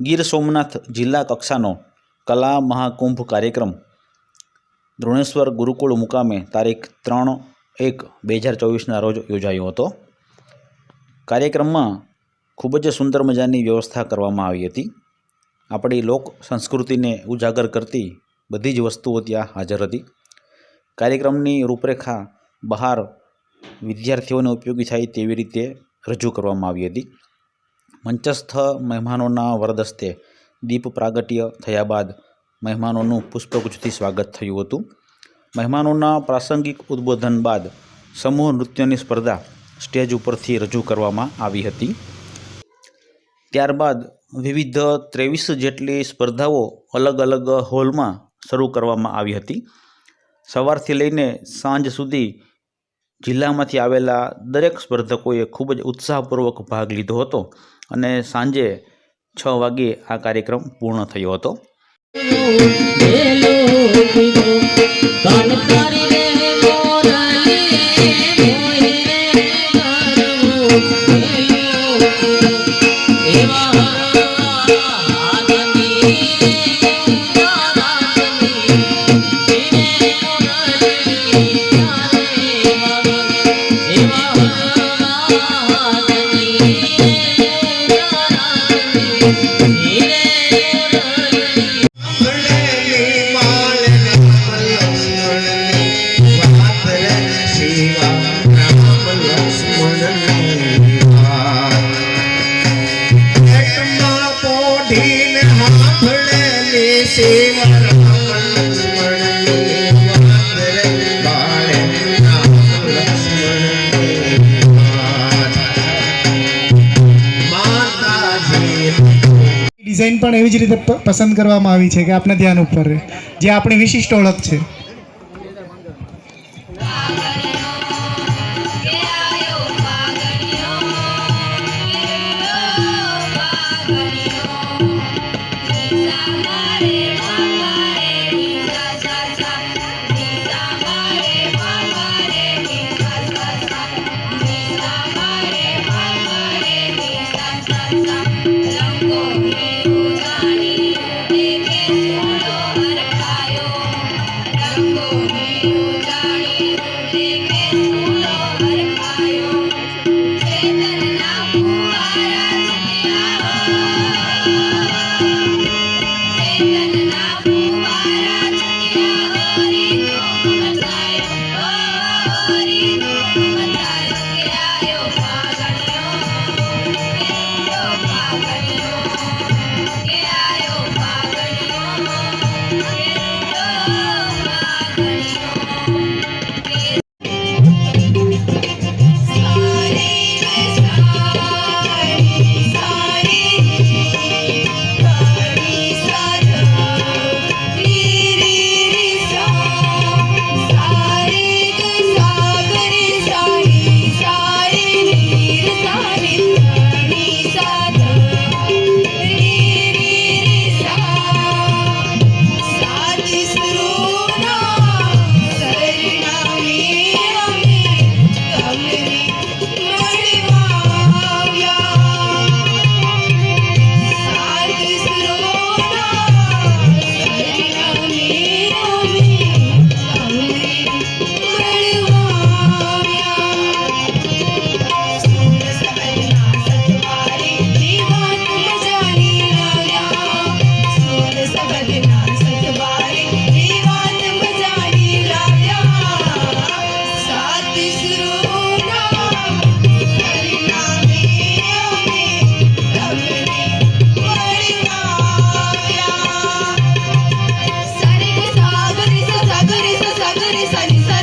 ગીર સોમનાથ જિલ્લા કક્ષાનો કલા મહાકુંભ કાર્યક્રમ દ્રોણેશ્વર ગુરુકુળ મુકામે તારીખ ત્રણ એક બે હજાર ચોવીસના રોજ યોજાયો હતો. કાર્યક્રમમાં ખૂબ જ સુંદર મજાની વ્યવસ્થા કરવામાં આવી હતી. આપણી લોક સંસ્કૃતિને ઉજાગર કરતી બધી જ વસ્તુઓ ત્યાં હાજર હતી. કાર્યક્રમની રૂપરેખા બહાર વિદ્યાર્થીઓને ઉપયોગી થાય તેવી રીતે રજૂ કરવામાં આવી હતી. મંચસ્થ મહેમાનોના વરદસ્તે દીપ પ્રાગટ્ય થયા બાદ મહેમાનોનું પુષ્પગુચ્છથી સ્વાગત થયું હતું. મહેમાનોના પ્રાસંગિક ઉદ્બોધન બાદ સમૂહ નૃત્યની સ્પર્ધા સ્ટેજ ઉપરથી રજૂ કરવામાં આવી હતી. ત્યારબાદ વિવિધ ત્રેવીસ જેટલી સ્પર્ધાઓ અલગ અલગ હોલમાં શરૂ કરવામાં આવી હતી. સવારથી લઈને સાંજ સુધી જિલ્લામાંથી આવેલા દરેક સ્પર્ધકોએ ખૂબ જ ઉત્સાહપૂર્વક ભાગ લીધો હતો. અને સાંજે છ વાગ્યે આ કાર્યક્રમ પૂર્ણ થયો હતો. ડિઝાઇન પણ એવી જ રીતે પસંદ કરવામાં આવી છે કે આપણા ધ્યાન ઉપર રહે, જે આપણી વિશિષ્ટ ઓળખ છે. Hey,